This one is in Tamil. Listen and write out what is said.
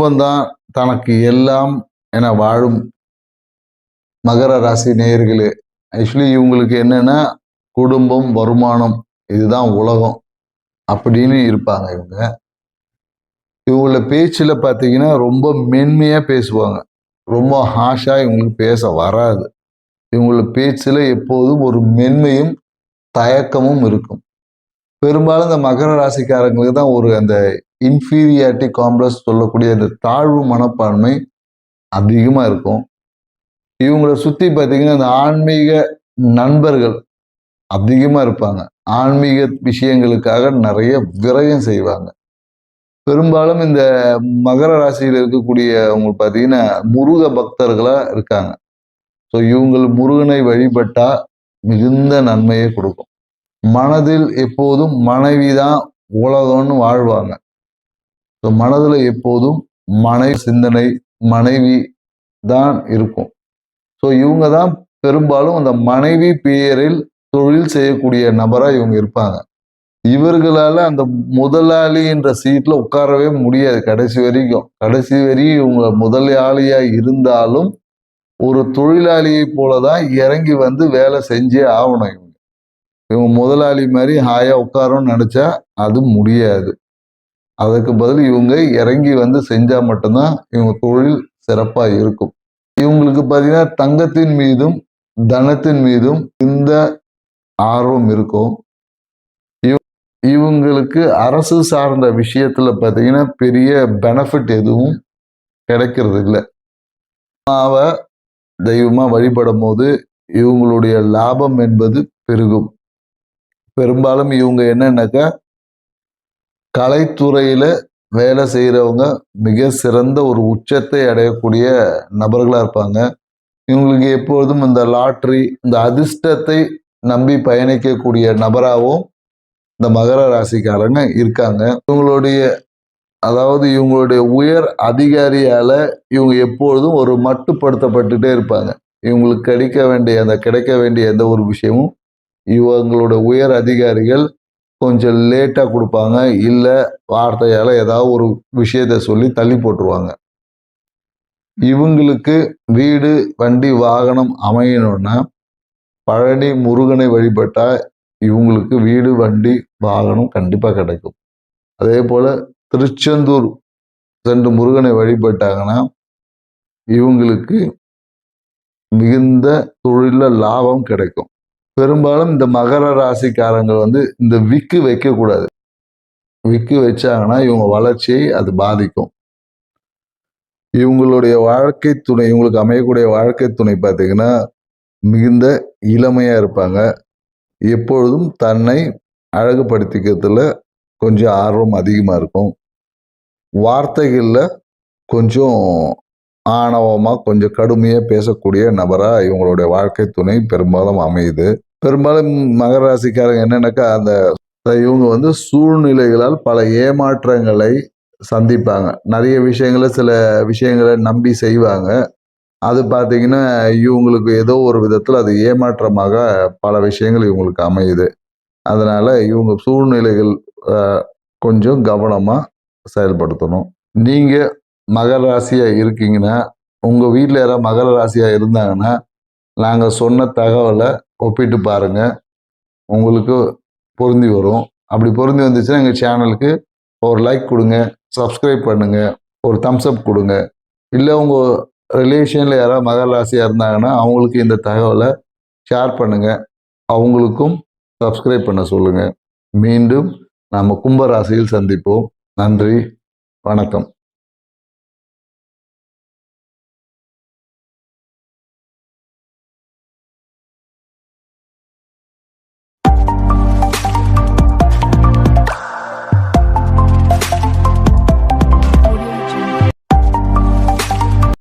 அப்பந்தான் தனக்கு எல்லாம் என வாழும் மகர ராசி நேயர்களே ஆக்சுவலி இவங்களுக்கு என்னன்னா குடும்பம் வருமானம் இதுதான் உலகம் அப்படின்னு இருப்பாங்க இவங்க. இவங்கள பேச்சில் பார்த்தீங்கன்னா ரொம்ப மென்மையாக பேசுவாங்க. ரொம்ப ஹாஷாக இவங்களுக்கு பேச வராது. இவங்கள பேச்சில் எப்போதும் ஒரு மென்மையும் தயக்கமும் இருக்கும். பெரும்பாலும் இந்த மகர ராசிக்காரங்களுக்கு தான் ஒரு அந்த இன்ஃபீரியாரிட்டி காம்ப்ளெக்ஸ் சொல்லக்கூடிய அந்த தாழ்வு மனப்பான்மை அதிகமாக இருக்கும். இவங்களை சுற்றி பார்த்தீங்கன்னா இந்த ஆன்மீக நண்பர்கள் அதிகமாக இருப்பாங்க. ஆன்மீக விஷயங்களுக்காக நிறைய விரயம் செய்வாங்க. பெரும்பாலும் இந்த மகர ராசியில் இருக்கக்கூடிய அவங்க பார்த்தீங்கன்னா முருக பக்தர்களாக இருக்காங்க. ஸோ இவங்கள் முருகனை வழிபட்டால் மிகுந்த நன்மையை கொடுக்கும். மனதில் எப்போதும் மனைவி தான் உலகம்னு வாழ்வாங்க. மனதில் எப்போதும் மனை சிந்தனை மனைவி தான் இருக்கும். ஸோ இவங்க தான் பெரும்பாலும் அந்த மனைவி பெயரில் தொழில் செய்யக்கூடிய நபராக இவங்க இருப்பாங்க. இவர்களால் அந்த முதலாளின்ற சீட்டில் உட்காரவே முடியாது. கடைசி வரைக்கும். கடைசி வரையும் இவங்க முதலாளியாக இருந்தாலும் ஒரு தொழிலாளியை போல தான் இறங்கி வந்து வேலை செஞ்சே ஆகணும் இவங்க. இவங்க முதலாளி மாதிரி ஹாயாக உட்காரணும்னு நினச்சா அது முடியாது. அதுக்கு பதில் இவங்க இறங்கி வந்து செஞ்சா மட்டும்தான் இவங்க தொழில் சிறப்பா இருக்கும். இவங்களுக்கு பார்த்தீங்கன்னா தங்கத்தின் மீதும் தனத்தின் மீதும் இந்த ஆர்வம் இருக்கும். இவங்களுக்கு அரசு சார்ந்த விஷயத்துல பார்த்தீங்கன்னா பெரிய பெனிஃபிட் எதுவும் கிடைக்கிறது இல்லை அம்மாவை தெய்வமா வழிபடும் போது இவங்களுடைய லாபம் என்பது பெருகும். பெரும்பாலும் இவங்க என்னன்னாக்கா கலைத்துறையில் வேலை செய்கிறவங்க மிக சிறந்த ஒரு உச்சத்தை அடையக்கூடிய நபர்களாக இருப்பாங்க. இவங்களுக்கு எப்பொழுதும் இந்த லாட்ரி இந்த அதிர்ஷ்டத்தை நம்பி பயணிக்கக்கூடிய நபராகவும் இந்த மகர ராசிக்காரங்க இருக்காங்க. இவங்களுடைய அதாவது இவங்களுடைய உயர் அதிகாரியால் இவங்க எப்பொழுதும் ஒரு மட்டுப்படுத்தப்பட்டுட்டே இருப்பாங்க. இவங்களுக்கு கிடைக்க வேண்டிய அந்த கிடைக்க வேண்டிய எந்த ஒரு விஷயமும் இவங்களோட உயர் அதிகாரிகள் கொஞ்சம் லேட்டாக கொடுப்பாங்க. இல்லை வார்த்தையால் ஏதாவது ஒரு விஷயத்த சொல்லி தள்ளி போட்டுருவாங்க. இவங்களுக்கு வீடு வண்டி வாகனம் அமையணும்னா பழனி முருகனை வழிபட்டால் இவங்களுக்கு வீடு வண்டி வாகனம் கண்டிப்பாக கிடைக்கும். அதே போல் திருச்செந்தூர் சென்று முருகனை வழிபட்டாங்கன்னா இவங்களுக்கு மிகுந்த தொழிலில் லாபம் கிடைக்கும். பெரும்பாலும் இந்த மகர ராசிக்காரங்க வந்து இந்த விக்கு வைக்கக்கூடாது. விக்கு வச்சாங்கன்னா இவங்க வளர்ச்சியை அது பாதிக்கும். இவங்களுடைய வாழ்க்கை துணை இவங்களுக்கு அமையக்கூடிய வாழ்க்கை துணை பார்த்தீங்கன்னா மிகுந்த இளமையாக இருப்பாங்க. எப்பொழுதும் தன்னை அழகுபடுத்திக்கிறதுல கொஞ்சம் ஆர்வம் அதிகமாக இருக்கும். வார்த்தைகளில் கொஞ்சம் ஆணவமாக கொஞ்சம் கடுமையாக பேசக்கூடிய நபராக இவங்களுடைய வாழ்க்கை துணை பெரும்பாலும் அமையுது. பெரும்பாலும் மகராசிக்காரங்க ராசிக்காரங்க அந்த இவங்க வந்து சூழ்நிலைகளால் பல ஏமாற்றங்களை சந்திப்பாங்க. நிறைய விஷயங்களை சில விஷயங்களை நம்பி செய்வாங்க. அது பார்த்தீங்கன்னா இவங்களுக்கு ஏதோ ஒரு விதத்தில் அது ஏமாற்றமாக பல விஷயங்கள் இவங்களுக்கு அமையுது. அதனால் இவங்க சூழ்நிலைகள் கொஞ்சம் கவனமாக செயல்படுத்தணும். நீங்கள் மகர ராசியாக இருக்கீங்கன்னா உங்கள் வீட்டில் யாராவது மகர ராசியாக இருந்தாங்கன்னா நாங்கள் சொன்ன தகவலை ஒப்பிட்டு பாருங்கள் உங்களுக்கு பொருந்தி வரும். அப்படி பொருந்தி வந்துச்சுன்னா எங்கள் சேனலுக்கு ஒரு லைக் கொடுங்க சப்ஸ்கிரைப் பண்ணுங்கள் ஒரு தம்ஸ்அப் கொடுங்க. இல்லை உங்கள் ரிலேஷனில் யாராவது மகர ராசியாக இருந்தாங்கன்னா அவங்களுக்கு இந்த தகவலை ஷேர் பண்ணுங்கள் அவங்களுக்கும் சப்ஸ்கிரைப் பண்ண சொல்லுங்கள் மீண்டும் நாம் கும்பராசியில் சந்திப்போம். நன்றி வணக்கம்.